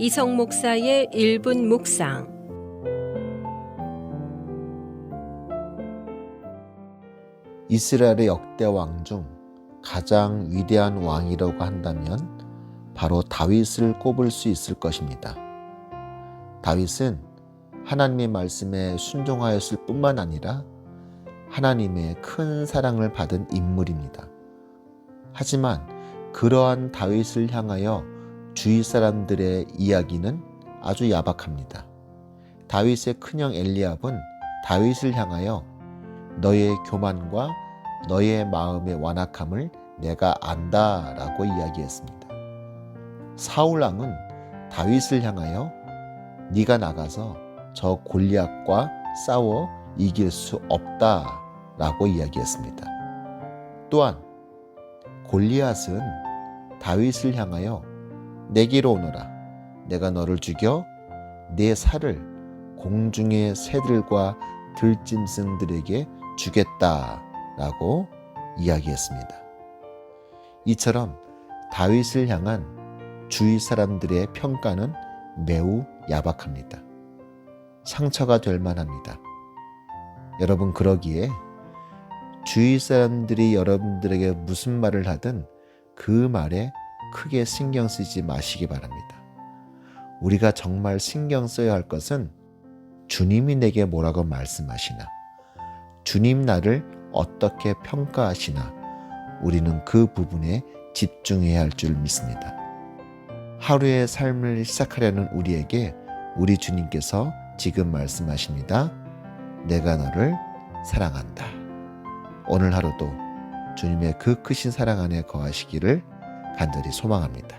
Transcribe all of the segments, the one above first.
이성 목사의 1분 묵상 이스라엘의 역대 왕 중 가장 위대한 왕이라고 한다면 바로 다윗을 꼽을 수 있을 것입니다. 다윗은 하나님의 말씀에 순종하였을 뿐만 아니라 하나님의 큰 사랑을 받은 인물입니다. 하지만 그러한 다윗을 향하여 주위 사람들의 이야기는 아주 야박합니다. 다윗의 큰형 엘리압은 다윗을 향하여 너의 교만과 너의 마음의 완악함을 내가 안다라고 이야기했습니다. 사울 왕은 다윗을 향하여 네가 나가서 저 골리앗과 싸워 이길 수 없다라고 이야기했습니다. 또한 골리앗은 다윗을 향하여 내게로 오너라 내가 너를 죽여 내 살을 공중의 새들과 들짐승들에게 주겠다 라고 이야기했습니다. 이처럼 다윗을 향한 주위 사람들의 평가는 매우 야박합니다. 상처가 될 만합니다. 여러분 그러기에 주위 사람들이 여러분들에게 무슨 말을 하든 그 말에 크게 신경 쓰지 마시기 바랍니다. 우리가 정말 신경 써야 할 것은 주님이 내게 뭐라고 말씀하시나, 주님 나를 어떻게 평가하시나, 우리는 그 부분에 집중해야 할 줄 믿습니다. 하루의 삶을 시작하려는 우리에게 우리 주님께서 지금 말씀하십니다. 내가 너를 사랑한다. 오늘 하루도 주님의 그 크신 사랑 안에 거하시기를 간절히 소망합니다.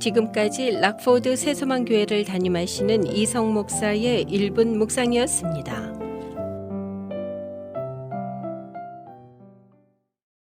지금까지 락포드 새소망교회를 담임하시는 이성 목사의 1분 묵상이었습니다.